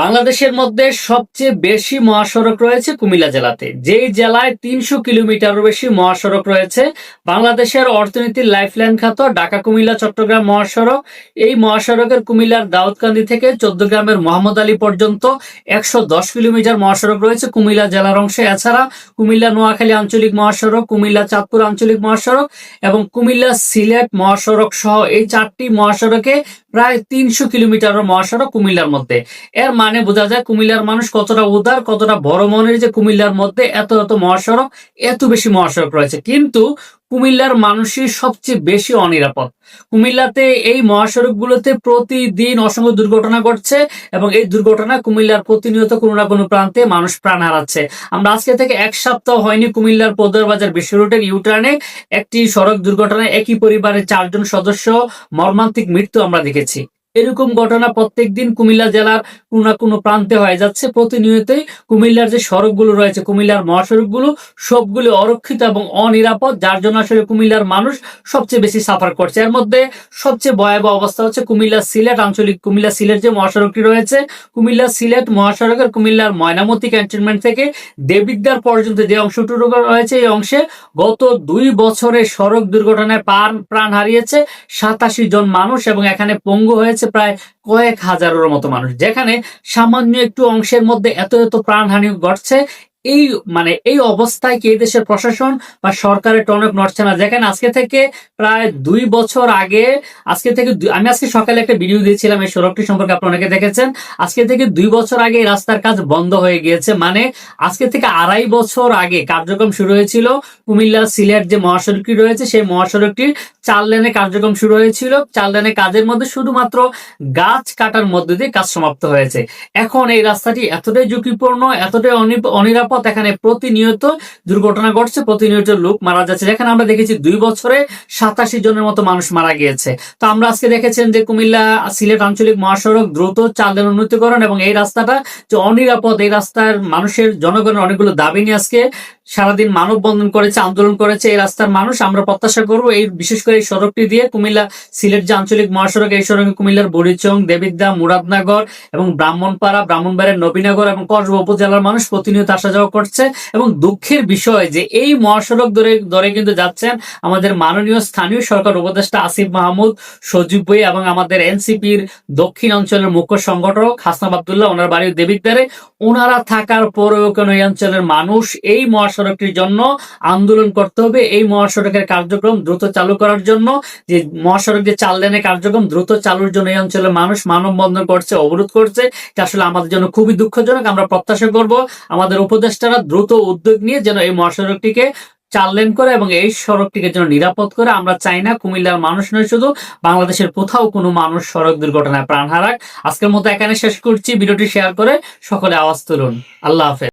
বাংলাদেশের মধ্যে সবচেয়ে বেশি মহাসড়ক রয়েছে কুমিল্লা জেলাতে। যেই জেলায় তিনশো কিলোমিটারও বেশি মহাসড়ক রয়েছে, বাংলাদেশের অর্থনীতির লাইফলাইন খাত ঢাকা, কুমিল্লা, চট্টগ্রাম মহাসড়ক। এই মহাসড়কের কুমিল্লার দাউদকান্দি থেকে চোদ্দ গ্রামের মোহাম্মদ আলী পর্যন্ত একশো দশ কিলোমিটার মহাসড়ক রয়েছে কুমিল্লা জেলার অংশে। এছাড়া কুমিল্লা, নোয়াখালী আঞ্চলিক মহাসড়ক, কুমিল্লা, চাঁদপুর আঞ্চলিক মহাসড়ক এবং কুমিল্লা সিলেট মহাসড়ক সহ এই চারটি মহাসড়কে প্রায় তিনশো কিলোমিটার মহাসড়ক কুমিল্লার মধ্যে। এর মানে বোঝা যায় কুমিল্লার মানুষ কতটা উদার, কতটা বড় মনের যে কুমিল্লার মধ্যে এত এত মহাসড়ক, এত বেশি মহাসড়ক রয়েছে। কিন্তু কুমিল্লার মানুষই সবচেয়ে বেশি অনিরাপদ। কুমিল্লাতে এই মহাসড়কগুলোতে প্রতিদিন অসংখ্য দুর্ঘটনা ঘটছে এবং এই দুর্ঘটনা কুমিল্লার প্রতিনিয়ত কোনো না কোনো প্রান্তে মানুষ প্রাণ হারাচ্ছে। আমরা আজকে থেকে এক সপ্তাহ হয়নি কুমিল্লার পদর বাজার বিশ্ব রোডের ইউটার্নে একটি সড়ক দুর্ঘটনায় একই পরিবারের চারজন সদস্য মর্মান্তিক মৃত্যু আমরা দেখেছি। এরকম ঘটনা প্রত্যেকদিন কুমিল্লা জেলার কোনো না কোনো প্রান্তে হয়ে যাচ্ছে। প্রতিনিয়তই কুমিল্লার যে সড়কগুলো রয়েছে, কুমিল্লার মহাসড়কগুলো, সবগুলো অরক্ষিত এবং অনিরাপদ, যার জন্য আসলে কুমিল্লার মানুষ সবচেয়ে বেশি সাফার করছে। এর মধ্যে সবচেয়ে ভয়াবহ অবস্থা হচ্ছে কুমিল্লা সিলেট, আঞ্চলিক কুমিল্লা সিলেট যে মহাসড়কটি রয়েছে, কুমিল্লা সিলেট মহাসড়কের কুমিল্লার ময়নামতি ক্যান্টনমেন্ট থেকে দেবিদ্বার পর্যন্ত যে অংশটুকু রয়েছে, এই অংশে গত দুই বছরে সড়ক দুর্ঘটনায় প্রাণ হারিয়েছে সাতাশি জন মানুষ এবং এখানে পঙ্গু হয়েছে প্রায় কয়েক হাজারের মতো মানুষ যেখানে সামান্য একটু অংশের মধ্যে এত এত প্রাণহানি ঘটছে। এই মানে এই অবস্থায় কি দেশের প্রশাসন বা সরকারের টনক নড়ছে না? যেখানে আজকে থেকে প্রায় দুই বছর আগে, আজকে থেকে আমি আজকে সকালে একটা ভিডিও দিয়েছিলাম, এই সড়কটি সম্পর্কে আপনারা অনেকে দেখেছেন। আজকে থেকে দুই বছর আগে এই রাস্তার কাজ বন্ধ হয়ে গিয়েছে। মানে আজকে থেকে আড়াই বছর আগে কার্যক্রম শুরু হয়েছিল। কুমিল্লা সিলেট যে মহাসড়কটি রয়েছে, সেই মহাসড়কটির চার লেনে কার্যক্রম শুরু হয়েছিল। চার লেনে কাজের মধ্যে শুধুমাত্র গাছ কাটার মধ্যে দিয়ে কাজ সমাপ্ত হয়েছে। এখন এই রাস্তাটি এতটাই ঝুঁকিপূর্ণ, এতটাই অনি- অনিরাপদ এখানে প্রতিনিয়ত দুর্ঘটনা ঘটছে, প্রতিনিয়ত লোক মারা যাচ্ছে। যেখানে আমরা দেখেছি দুই বছরে সাতাশি জনের মতো মানুষ মারা গিয়েছে। তো আমরা আজকে দেখেছেন যে কুমিল্লা সিলেট আঞ্চলিক মহাসড়ক দ্রুত চালের উন্নতিকরণ এবং এই রাস্তাটা যে অনিরাপদ, এই রাস্তার মানুষের, জনগণের অনেকগুলো দাবি নিয়ে আজকে সারাদিন মানববন্ধন করেছে, আন্দোলন করেছে, এই রাস্তার মানুষ, আমরা প্রত্যাশা করব এই বিশেষ করে এই সড়কটি দিয়ে কুমিল্লা সিলেট যে আঞ্চলিক মহাসড়ক, এই সড়কে কুমিল্লার বড়িচং, দেবিদ্যা, মুরাদনগর এবং ব্রাহ্মণপাড়া, ব্রাহ্মণবাড়িয়ার নবীনগর এবং কসবা উপজেলার মানুষ প্রতিনিয়ত আসা যাওয়া করছে এবং দুঃখের বিষয় যে এই মহাসড়ক ধরে ধরে কিন্তু যাচ্ছেন আমাদের মাননীয় স্থানীয় সরকার উপদেষ্টা আসিফ মাহমুদ, সজীব বই এবং আমাদের এনসিপির দক্ষিণ অঞ্চলের মুখ্য সংগঠক হাসনাব আবদুল্লাহ, ওনার বাড়ির দেবিদ্বারে ওনারা থাকার পরেও কেন এই অঞ্চলের মানুষ এই মহাসড়কটির জন্য আন্দোলন করতে হবে। এই মহাসড়কের কার্যক্রম দ্রুত চালু করার জন্য, যে মহাসড়ক যে চাল লেনের কার্যক্রম দ্রুত চালুর জন্য এই অঞ্চলের মানুষ মানববন্ধন করছে, অবরোধ করছে। এটা আসলে আমাদের জন্য খুবই দুঃখজনক। আমরা প্রত্যাশা করব আমাদের উপদেষ্টারা দ্রুত উদ্যোগ নিয়ে যেন এই মহাসড়কটিকে চার লেন করে এবং এই সড়কটিকে যেন নিরাপদ করে। আমরা চাই না কুমিল্লার মানুষ নয়, শুধু বাংলাদেশের কোথাও কোনো মানুষ সড়ক দুর্ঘটনায় প্রাণ হারাক। আজকের মতো এখানে শেষ করছি। ভিডিওটি শেয়ার করে সকলে আওয়াজ তুলুন। আল্লাহ হাফেজ।